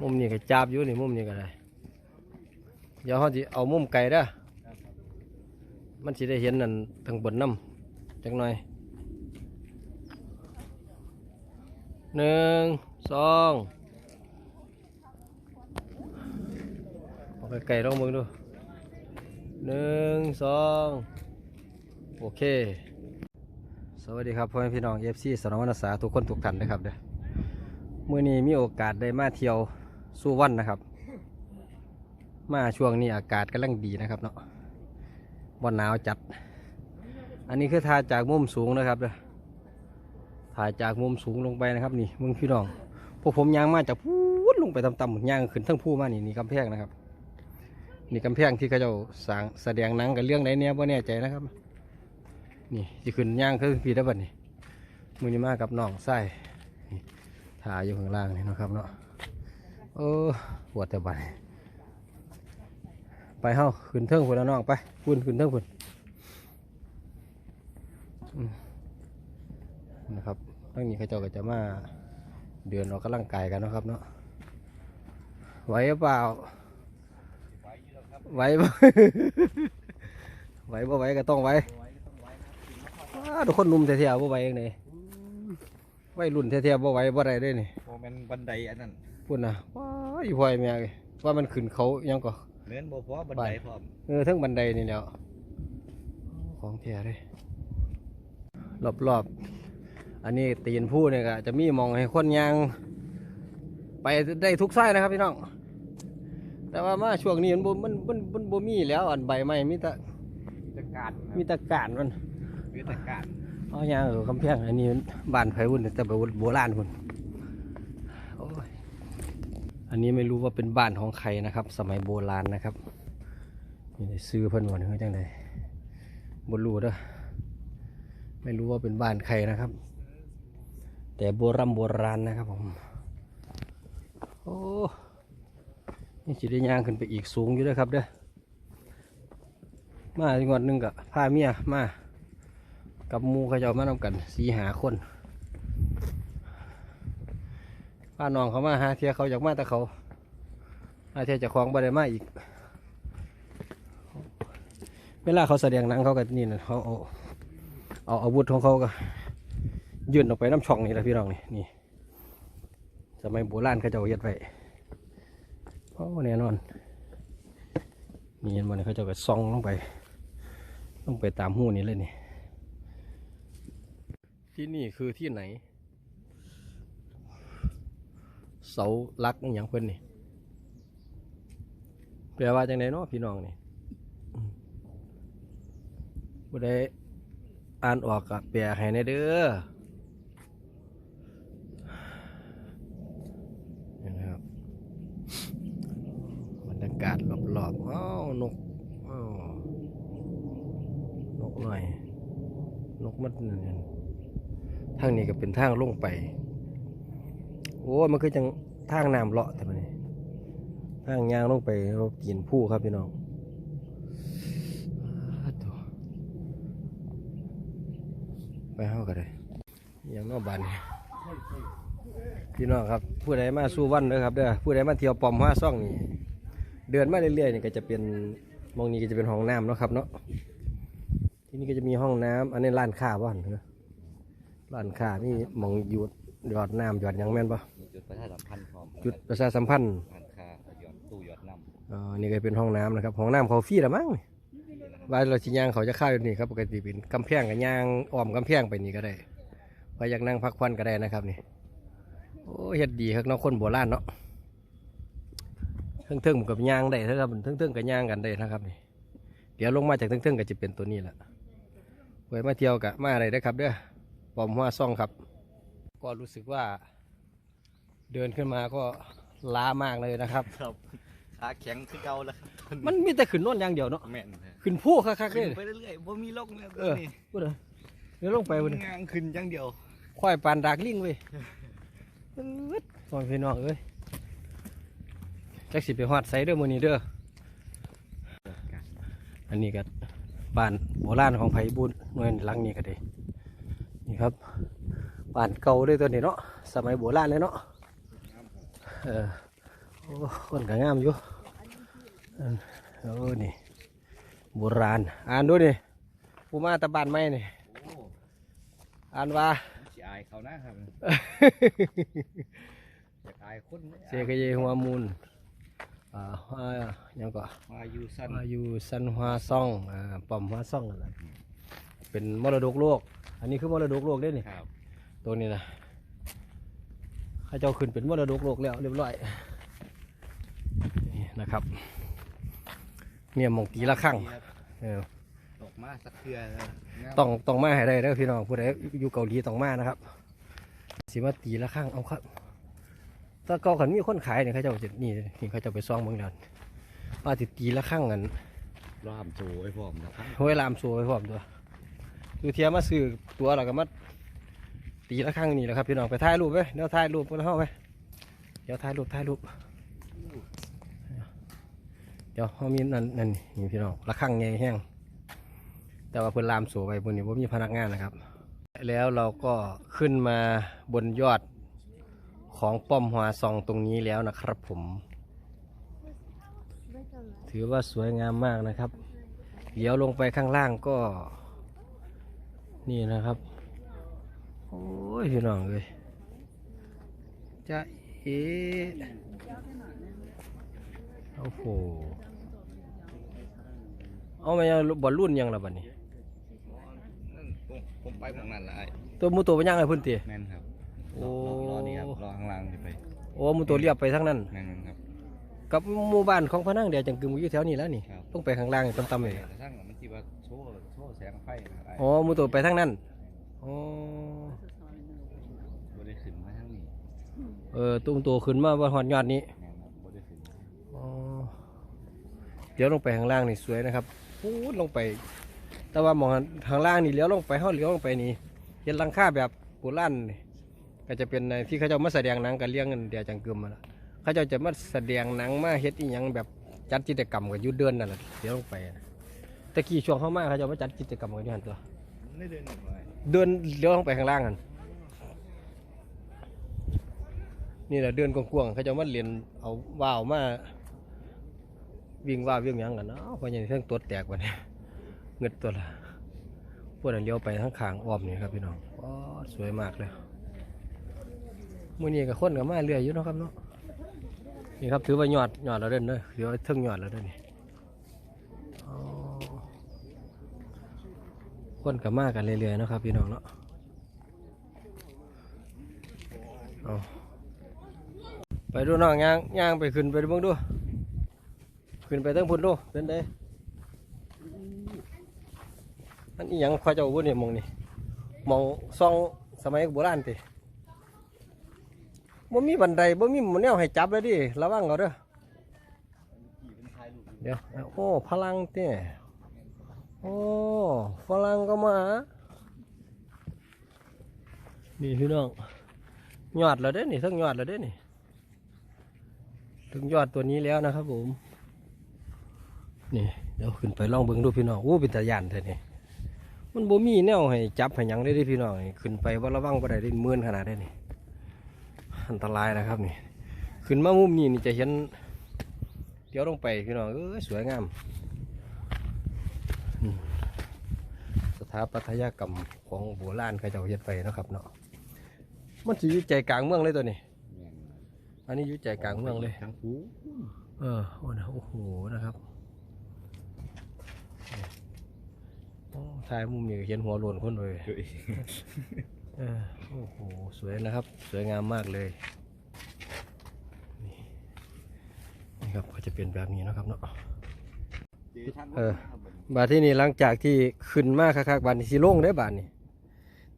มุมนี้ก็จับอยู่นี่มุมนี้ก็ได้เดี๋ยวเขาจะเอามุมไกลเด้อมันสิได้เห็นนั่นทางบนน้ำจังหน่อยหนึ่งสองเอาไกลๆลองมึงดูหนึ่งสองโอเค สวัสดีครับพ่อแม่พี่น้องเอฟซีสนองวรรณสาทุกคนทุกท่านนะครับเด้อมื่อนี้มีโอกาสได้มาเที่ยว สู้วันนะครับ มาช่วงนี้อากาศกำลังดีนะครับเนาะวันหนาวจัด อันนี้คือถ่ายจากมุมสูงนะครับเด้อถ่ายจากมุมสูงลงไปนะครับ นี่มึงพี่น้องพวกผมย่างมาจากพูดลงไปต่ำๆย่างขึ้นทั้งผู้มานี่นี่กำแพงนะครับ นี่กำแพงที่เขาเจ้าสางแสดงหนังกับเรื่องไหนเนี่ยว่าแน่ใจนะครับ นี่จะขึ้นย่างขึ้นพีได้บัดนี่มือนี้มากับน้องไส้ถ่ายอยู่ข้างล่างนี่นะครับเนาะ เออปวดแต่บันไปเฮ้าขึ้นเทิงพุ่นแล้วน้องไปพุ่นขึ้นเทิงพุ่นนะครับตั้งนี้เขาเจ้าก็จะมาเดินออกกำลังกายกันนะครับเนาะไหวเปล่าไหวบ่ไหวบ่ไหวก็ต้องไหวทุกคนนุ่มแท้ๆบ่ไหวเองนี่วัยรุ่นแท้ๆบ่ไหวบ่ได้เด้นี่โมเมนบันไดอันนั้น พูดนะว้ายพ่อยแม่เอ้ยว่ามันขึ้นเขาหยังก็เนื้อนบ่พอบันไดพร้อมเออทั้งบันไดนี่แหล้วของแท้เลยรอบๆ อันนี้ตีนผู้เนี่ยก็จะมีหมองให้คนยาง ไปได้ทุกไส้นะครับพี่น้อง แต่ว่ามาช่วงนี้มันบ่มันมันมันบ่มีแล้วอันใบไม้มีแต่ตะการมีแต่กาดมันมีตะการเอาอย่างเออกำแพงอันนี้มันบ้านไผวุ่นแต่แบบโบราณคุณโอ้ย อันนี้ไม่รู้ว่าเป็นบ้านของใครนะครับ สมัยโบราณนะครับนี่ซื้อเพิ่นวันนี้จังไดบนรูเด้อไม่รู้ว่าเป็นบ้านใครนะครับ แต่โบราณโบราณนะครับผมโอ้นี่จิได้ย่างขึ้นไปอีกสูงอยู่ด้อครับเด้อมาอีกงวดหนึงกับพาเมียมากับมูเขาจ้ามานำกันสีหาคน ป้าน้องเขามาหาเทียเขาอยากมาแต่เขาหาเทียจะคล้องบ่ได้มาอีก เวลาเขาแสดงหนังเขาก็นี่นะเขาเอาเอาอาวุธของเขาก็ยื่นออกไปน้ำช่องนี่แหละพี่น้องนี่นี่สมัยโบราณเขาจะเย็ดไว้โอ้แน่นอนนี่เห็นมันเขาจะก็ซองลงไปลงไปตามหูนี่เลยนี่ที่นี่คือที่ไหน เสาลักอย่างเพิ่นนี่แปลว่าจังไดเนาะพี่น้องนี่อืมผู้อ่านออกก็แปลให้ในเด้อนะครับบรรยากาศรอบๆอ้าวนกอ้าวนกหน่อย นกมันนั่นทางนี้ก็เป็นทางลงไป อ้มันคือจังทางน้ำเลาะแต่มันนี่ทางยางลงไปเรากินผู้ครับพี่น้องไปเฮาก็ได้ยังนอกบ้านนี่พี่น้องครับผู้ใดมาสู้วันเด้อครับเด้อผู้ใดมาเที่ยวปอมห้าซ่องนี่เดินมาเรื่อยๆนี่ก็จะเป็นมองนี้ก็จะเป็นห้องน้ำเนาะครับเนาะที่นี่ก็จะมีห้องน้ำอันนี้ร้านค้าบ้านเนาะร้านค้านี่มองหยุดหยอดน้ำหยอดยังแม่นปะ จุดประชาสัมพันธ์พร้อมจุดประชาสัมพันธ์ร้านค้าหยอดตู้หยอดน้อ่านี่ก็เป็นห้องน้ำนะครับห้องน้ำเขาฟรีละมั้งบ้านเราชิยางเขาจะเข้าอยู่นี่ครับปกติเป็นกำแพงกับยางอ้อมกำแพงไปนี่ก็ได้ไปอยากนั่งพักผ่อนก็ได้นะครับนี่โอ้เฮ็ดดีครับเนาะคนโบราณเนาะเทิงๆกับยางได้เท่าครับเทิงๆกับยางกันได้นะครับนี่เดี๋ยวลงมาจากเทิงๆก็จะเป็นตัวนี้แหละไว้มาเที่ยวกับมาอะไรได้อครับเด้อปอมหัวซ่องครับ ก็รู้สึกว่า เดินขึ้นมาก็ล้ามากเลยนะครับำครับขาแข็งคือเก่าแล้วครับมันมีแต่ขึ้นโน่นอย่างเดียวเนาะแม่นฮะขึ้นผู้คักๆเลขึ้ยนไปเรื่อยๆบ่มีลงแล้วเออ นี่พูดเลยเดี๋ยวลงไปวันงางขึ้นอย่างเดียวควายปานดากลิงเว้ยอึ๊ดสองพี่น้องเอ้ยจักสิไปฮอดไซเด้อมื้อนี้เด้ออันนี้ก็บ้านโบราณของไผบุญหน่วยหลังนี้ก็ได้นี่ครับบ้านเก่าเลยตัวนี้เนาะสมัยโบราณเลยเนาะ เออโอ้คนก็งามอยู่อันโอ้นี่โบราณ อ่านดูนี่ปูมาตะบานไม่นี่โอ้อ่านว่าสิอายเขานะครับอยากอายคนเซกเยหัวมูลอ่าอ่ายังก็มาอยู่สั้นอาอยู่ซันฮวาซ่องอ่าป้อมฮวาซ่องนั่นแหละเป็นมรดกโลก อันนี้คือมรดกโลกได้นี่ครับตัวนี้นะ ข้าเจ้าขึ้นเป็นมรดกโลกแล้วเรียบร้อยนี่นะครับ เนี่ยหมองตีละครั้งเออตกมาสักเทือนะต้องต้องมาให้ได้เด้อพี่น้องผู้ใดอยู่เกาหลีต้องมานะครับสิมาตีละครั้งเอาครับถ้าเกาขันมีคนขายเนี่ยเขาเจ้าจะนี่นี่เขาเจ้าไปซ่องเมืองแล้วว่าติตีละครั้งกันรามโจไอ้พ่อมนะครับห้วยลามสัวไว้พร้อมตัวดูเทียมมาซื้อตัวเราก็มา ตีละครั้งนี่แหละครับพี่น้องไปถ่ายรูปไปเดี๋ยวถ่ายรูปกันเข้าไปเดี๋ยวถ่ายรูปถ่ายรูปเดี๋ยวเขามีนั่นนั่นนี่พี่น้องละครั้งใหญ่แห้งแต่ว่าเพิ่นลามสัวไว้บนนี้ว่ามีพนักงานนะครับ แล้วเราก็ขึ้นมาบนยอดของป้อมหัวซองตรงนี้แล้วนะครับผม ถือว่าสวยงามมากนะครับ เดี๋ยวลงไปข้างล่างก็ นี่นะครับ โอ้ยพี่น้องเลยจะเอ๋โอ้โหเอามายังบอลรุ่นยังละบัดนี้นั่นผมผมไปตรงนั้นละไอ้ตัวหมูตัวไปย่างไอ้พื้นตีแม่นครับโอ้รอนี่ครับรอข้างล่างจะไปโอ้หมูตัวเรียบไปทั้งนั้นแม่นมันครับกับหมู่บ้านของพระนั่งเดียวจังกึมอยู่แถวนี้แล้วนี่ครับต้องไปข้างล่างต่ำๆเลยแต่ทั้งมันที่ว่าโชว์โชว์แสงไฟนะครับไอ้อ๋อหมูตัวไปทั้งนั้นอ๋อ บ่ได้ขึ้นมาทั้งนี้ เออตุ้มตัวขึ้นมาบนหอดยอดนี้แม่นครับบ่ได้ขึ้นอ๋อเดี๋ยวลงไปข้างล่างนี่สวยนะครับพูดลงไป แต่ว่ามองข้างล่างนี่เลี้ยวลงไปห้าเลี้ยวลงไปนี่เห็นหลังคาแบบโบราณนี่ก็จะเป็นในที่เขาเจะมาแสดงหนังกันเลี้ยงกันเดียวจังกึมมาละเขาเจะจะมาแสดงหนังมาเฮ็ดอีหยังแบบจัดกิจกรรมกันอยุเดือนนั่นแหละเดี๋ยวลงไปนะตะกี้ช่วงเข้ามาเขาเจะมาจัดกิจกรรมกันอยู่หันตัว ไม่เดินหน่อยเดินเลี้ยวลงไปข้างล่างกัน นี่แหละเดินกว้างๆเขาจะมาเรียนเอาว่าวมาวิ่งว่าววิ่งยังกันเนาะเพราะอย่างนี้เรื่องตัวแตกวันนี้เงิดตัวละพวกนั้นเลี้ยวไปทั้งขางอ้อมนี่ครับพี่น้องว้าสวยมากเลยมื่อนี้กับคนกับมาเรื่อยอยู่นะครับเนาะนี่ครับถือว่ายอดยอดแล้วเด่นเด้อถือว่าเทิงยอดแล้วเด้อนี่คนกับมากันเรื่อยๆนะครับพี่น้องเนาะเอา ไปดูน้องย่างย่างไปขึ้นไปดูบิ่งดูขึ้นไปตั้งพุ่นดูเป็นไดมันอีหยังข้าเจ้าบุญเนี่ยมองนี่มองซองสมัยโบราณติบ่มีบันไดบ่มีหมนแนวให้จับเลยดิระวังเอาเด้อเดี๋ยวโอ้พลังเต้โอ้ฝรั่งก็มานี่พี่น้องยอดแล้วเด้นี่ทั้งยอดแล้วเด้นี่ ถึงยอดตัวนี้แล้วนะครับผม นี่เดี๋ยวขึ้นไปลองเบิ่งดูพี่น้องโอ้เป็นตาย่านเท่นี่มันบ่มีแนวให้จับให้ยังได้ด้พี่น้องขึ้นไปว่าระวังบ่ได้ได้เมื่อนขนาดได้นี่อันตรายนะครับนี่ ขึ้นมามุมนี้นี่จะเห็นเดี๋ยวลงไปพี่น้องเอ้สวยงาม สถาปัตยกรรมของโบราณเขาเจ้าเฮ็ดไปนะครับเนาะมันสิอยู่ใจกลางเมืองเลยตัวนี้ อันนี้อยู่ใจกลางเมืองเลยทั้งคูเออโอ้นะโอ้โหนะครับโอ้ถ่ายมุมนี้ก็เห็นหัวโลนคนเลยเฮ้ยเออโอ้โห สวยนะครับ สวยงามมากเลยนี่นี่ครับก็จะเป็นแบบนี้นะครับเนาะเออบาดที่นี่หลังจากที่ขึ้นมาคักๆบาดนี้สิลงได้บาดนี้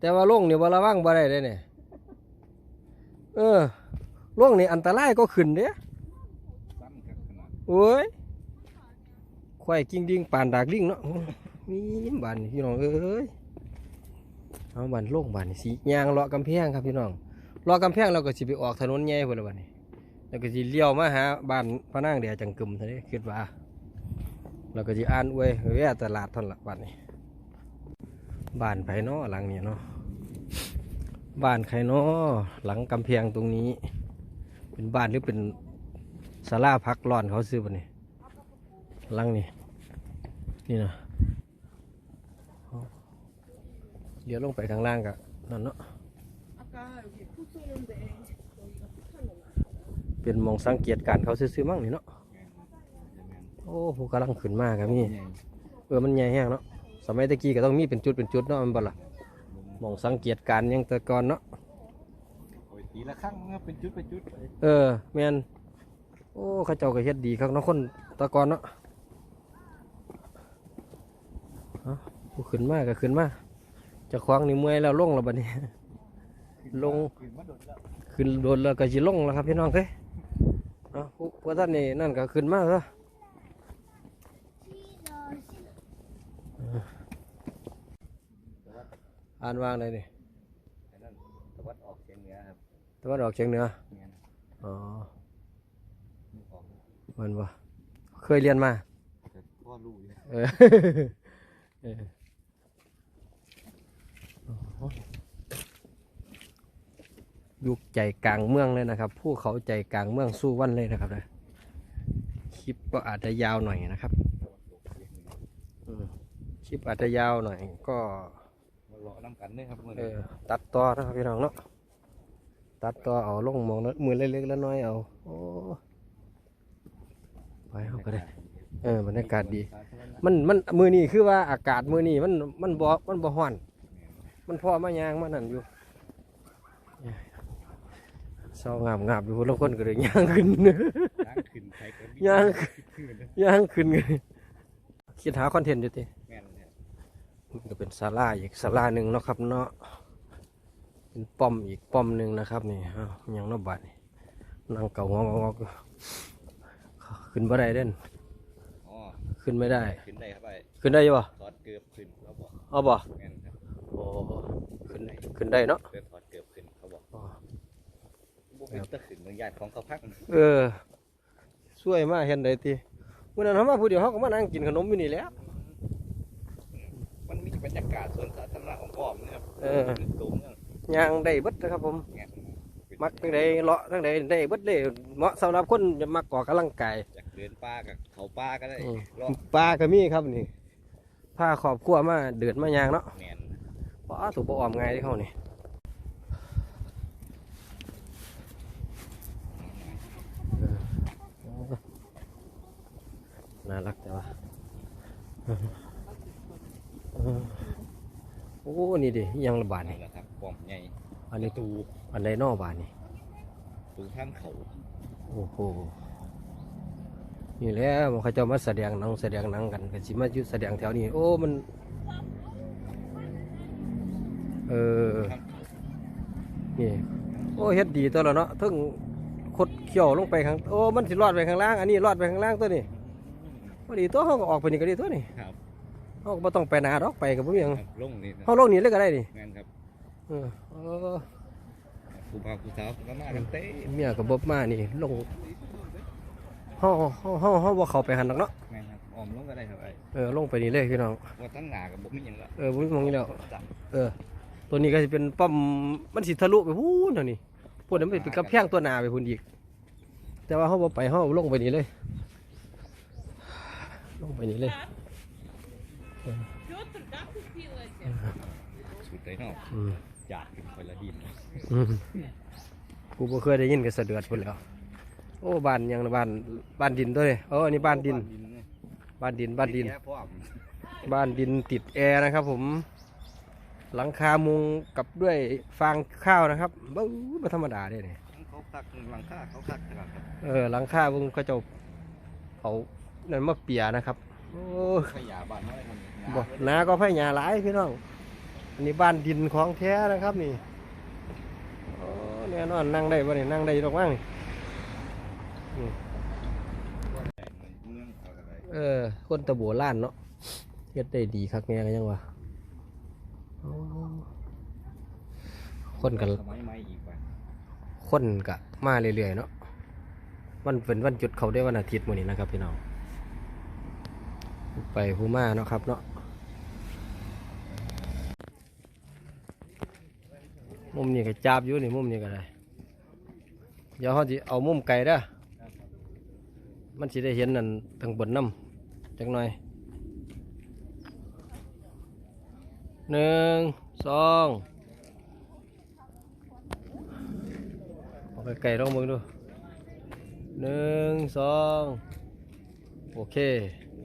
แต่ว่าลงนี่บ่ระวังบ่ได้เด้เนี่ยเออ ลงนี่อันตรายก็ขึ้นเด้สั้นกันขนาดโอ้ยควายกิ้งดิ้งปานดากลิงเนาะมีบานนี่พี่น้องเอ้ยเอาบานลงบานนี่สียางเลาะกำแพงครับพี่น้องเลาะกำแพงเราก็สิไปออกถนนใหญ่พุ่นละบานนี้แล้วก็สิเลี้ยวมาหาบ้านพระนางเดียจังกึมเท่านี้คิดว่าเราก็สิอ่านอวยแวะตลาดเท่านนละบ้านนี้บ้านไผเนาะหลังนี้เนาะบ้านใครเนาะหลังกำแพงตรงนี้ เป็นบ้านหรือเป็นศาลาพักร่อนเขาซื้อปะนี่ลังนี่นี่นะเดี๋ยวลงไปทางล่างกันนั่นเนาะเป็นมองสังเกตการเขาซื้อมั่งนี่เนาะโอ้โหกำลังขึ้นมากครับนี่เออมันใหญ่แห้งเนาะสมัยตะกี้ก็ต้องมีเป็นจุดเป็นจุดเนาะมันบ่ละมองสังเกตการยังตะกอนเนาะ โอ้ยตีละครั้งมันก็เป็นจุดเป็นจุดไปเออแมนโอ้เข้าเจ้าก็เฮ็ดดีครับเนาะคนตะกอนเนาะเอาผู้ขึ้นมากก็ขึ้นมาเจะคว้าของนี่เมื่อยแล้วลงแล้วบัดนี้ ลง ขึ้นมาโดดแล้วขึ้นโดนแล้วก็สิลงแล้วครับพี่น้องเอ้ยเอาผู้ผู้ท่านนี่นั่นก็ขึ้นมาซะอ่านวางเลยนี่ ตะวันออกเฉียงเหนือเงี้ยนะอ๋อนึกออกมันบ่เคยเรียนมาแต่พ่อรู้อยู่เออเอออยู่ใจกลางเมืองเลยนะครับภูเขาใจกลางเมืองสู้วันเลยนะครับนะคลิปก็อาจจะยาวหน่อยนะครับอืมคลิปอาจจะยาวหน่อยก็มาเลาะน้ำกันด้วยครับมื่อเอนี้อตัดต่อนะครับพี่น้องเนาะ ตัดต่อเอาลงมองแล้วมือเล็กๆแล้วน้อยเอาโอ้ไปเอาก็ได้เออบรรยากาศดี มันมันมือนี้คือว่าอากาศมือนี้มันมันบ่มันบ่ฮ้อน มันพอมายางมานั่นอยู่เศร้างามงามอยู่แล้วคนก็เลยย่างขึ้นย่างขึ้นใครก็มีย่างขึ้นเลยย่างขึ้นกันคิดหาคอนเทนต์อยู่ติแม่นเนี่ยมันก็เป็นศาลาอีกศาลาหนึ่งเนาะครับเนาะ เป็นป้อมอีกป้อมหนึ่งนะครับนี่อ้าวยังเนอบบัดนี่นั่งเก่างอกงอกขึ้นบ่ได้เด่นอ๋อขึ้นไม่ได้ ขึ้นได้ครับไอ้ขึ้นได้อยู่บ่ถอดเกือบขึ้นเขาบอกเอาบ่แม่นครับโอ้ขึ้นขึ้นได้เนาะเดินถอดเกือบขึ้นเขาบอกอ๋อบุเป็นตะขึ้นบางอย่างของเขาพักเออสวยมากเห็นได้ทีมื่อนั้นเขามาผู้เดียวเขาก็มานั่งกินขนมอยู่นี่แหล้วมันมีบรรยากาศสวนสาธารณะของพ่อมนะครับเออขึ้นตัวเมือง ย่างได้เบิดนะครับผมเนี่ยมักทั้งใดเลาะทั้งใดได้เบิดเลยเหมาะสำหรับคนจะมักก่อกำลังกายจากเดินป่ากับเขาป่าก็ได้อืมเลาะปลาก็มีครับนี่พาครอบครัวมาเดือดมายางเนาะแมนว้าถูกปออมง่ายที่เขานี่เออน่ารักแต่ว่าเออโอ้ นี่ดิยังระบาดนี่นี่แหละครับ ป้อมใหญ่อันนี้ตูอันใดนอกบาดนี่ตูทางเขาโอ้โหนี่แหล้วเขาเจะมาแสดงหนังแสดงหนังกันกันสิมาอยู่แสดงแถวนี้ โอ้มันเออทางเขานี่โอ้เฮ็ดดีตัวแล้วเนาะถึงคดเขี่ยวลงไปข้างโอ้มันสิรอดไปข้างล่างอันนี้รอดไปข้างล่างตัวนี้พอดีตัวเขาก็ออกไปนี่ก็ดีตัวนี่ครับเขาก็บ่ต้องไปหนาดอกไปกับบ่มีหยังครับลงนี่นะเขาลงนี่เลยก็ได้นี่แมนครับ เออเออ ผู้บ่าวผู้สาวก็มากันเต้ เมียก็บ่มานี่ ลงเฮาเฮาเฮาเฮาบ่เข้าไปหันดอกเนาะ แมนครับออมลงก็ได้ครับไอ้ เออ ลงไปนี่เลยพี่น้อง ว่าตั้งหนากับบ่มีหยังละ เออบ่มีหมองนี่แล้ว จับ เออ ตัวนี้ก็สิเป็นป้อม มันสิทะลุไปพูนเท่านี้พูดนั้นมันเป็นกระแพงตัวหนาไปพูนอีก แต่ว่าเฮาบ่ไปเฮาลงไปนี่เลย ลงไปนี่เลย Петр, да, купила тебе? สุดเลยเนาะ อืม อยากกินคนละดินอืมกูบ่เคยได้ยินก็สะเดือดพุ่นแหล้ว โอ้บ้านหยังนะบ้านบ้านดินตัวนี้เอออันนี้บ้านดินเนี่ยบ้านดินบ้านดินแค่พร้อมบ้านดินติดแอร์นะครับ ผม หลังคามุงกับด้วยฟางข้าวนะครับบ้าบ่ธรรมดาเด้นี่เขาคักหลังคาเขาคักครับเออหลังคาเพิ่งเขาเจะเอานั่นมาเปียนะครับโอ้ขยะบ้านน้อยมันบ่นาก็ไผ่หญ้าหลายพี่น้อง อันนี้บ้านดินของแท้นะครับนี่โอ้แน่นอนนั่งได้บ่นี่นั่งได้อยู่ตรงว่างนี่เมืองเออ คนตะโบล้านเนาะเฮ็ดได้ดีคักแน่กันยังวะโอ้คนกันสมัยใหม่อีกไปคนกะมาเรื่อยๆเนาะวันเป็นวันหยุดเขาได้วันอาทิตย์มื้อนี้นะครับพี่น้อง ไปผู้มาเนาะครับเนาะ มุมนี้ก็จับอยู่นี่มุมนี้ก็ได้เดี๋ยวเขาจะเอามุมไก่ด้อมันสิได้เห็นนั่นทางบนน้ำจักหน่อยหนึ่งสองเอาไกลลองมึงดูหนึ่งสองโอเค